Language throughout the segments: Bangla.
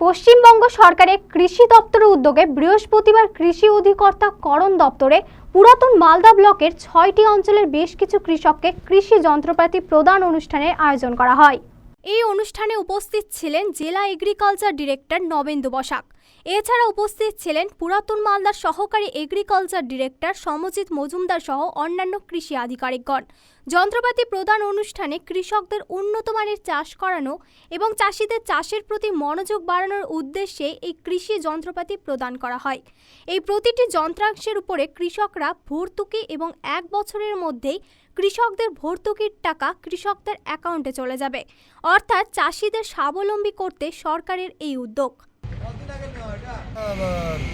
পশ্চিমবঙ্গ সরকারের কৃষি দপ্তরের উদ্যোগে বৃহস্পতিবার কৃষি অধিকর্তা করণ দপ্তরে পুরাতন মালদা ব্লকের ছয়টি অঞ্চলের বেশ কিছু কৃষককে কৃষি যন্ত্রপাতি প্রদান অনুষ্ঠানের আয়োজন করা হয়। এই অনুষ্ঠানে উপস্থিত ছিলেন জেলা এগ্রিকালচার ডিরেক্টর নবেন্দু বসাক। এছাড়া উপস্থিত ছিলেন পুরাতন মালদার সহকারী এগ্রিকালচার ডিরেক্টর সমজিৎ মজুমদার সহ অন্যান্য কৃষি আধিকারিকগণ। যন্ত্রপাতি প্রদান অনুষ্ঠানে কৃষকদের উন্নত মানের চাষ করানো এবং চাষিদের চাষের প্রতি মনোযোগ বাড়ানোর উদ্দেশ্যে এই কৃষি যন্ত্রপাতি প্রদান করা হয়। এই প্রতিটি যন্ত্রাংশের উপরে কৃষকরা ভর্তুকি এবং এক বছরের মধ্যেই কৃষকদের ভর্তুকির টাকা কৃষকদের অ্যাকাউন্টে চলে যাবে। অর্থাৎ চাষিদের স্বাবলম্বী করতে সরকারের এই উদ্যোগ।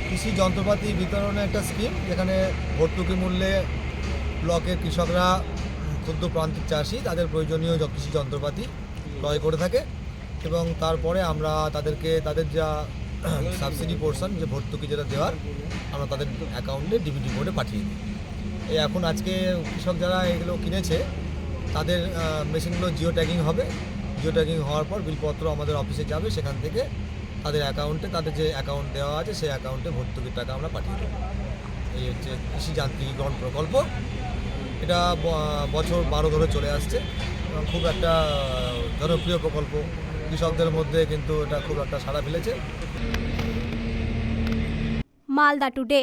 কৃষি যন্ত্রপাতি বিতরণের একটা স্কিম যেখানে ভর্তুকি মূল্যে ব্লকের কৃষকরা, ক্ষুদ্র প্রান্তিক চাষি, তাদের প্রয়োজনীয় কৃষি যন্ত্রপাতি ক্রয় করে থাকে এবং তারপরে আমরা তাদেরকে, তাদের যা সাবসিডি পোর্শন যে ভর্তুকি যেটা দেওয়ার, আমরা তাদের অ্যাকাউন্টে ডিবিটি করে পাঠিয়ে দিই। এখন আজকে কৃষক যারা এগুলো কিনেছে, তাদের মেশিনগুলো জিও ট্যাগিং হবে। জিও ট্যাগিং হওয়ার পর বিলপত্র আমাদের অফিসে যাবে, সেখান থেকে তাদের অ্যাকাউন্টে, তাদের যে অ্যাকাউন্ট দেওয়া আছে, সেই অ্যাকাউন্টে ভর্তুকির টাকা আমরা পাঠিয়ে দেবো। এই হচ্ছে কৃষি যান্ত্রিকীকরণ প্রকল্প। এটা বছর বারো ধরে চলে আসছে। এবং খুব একটা জনপ্রিয় প্রকল্প। কৃষকদের মধ্যে কিন্তু এটা খুব একটা সাড়া ফেলেছে। মালদা টুডে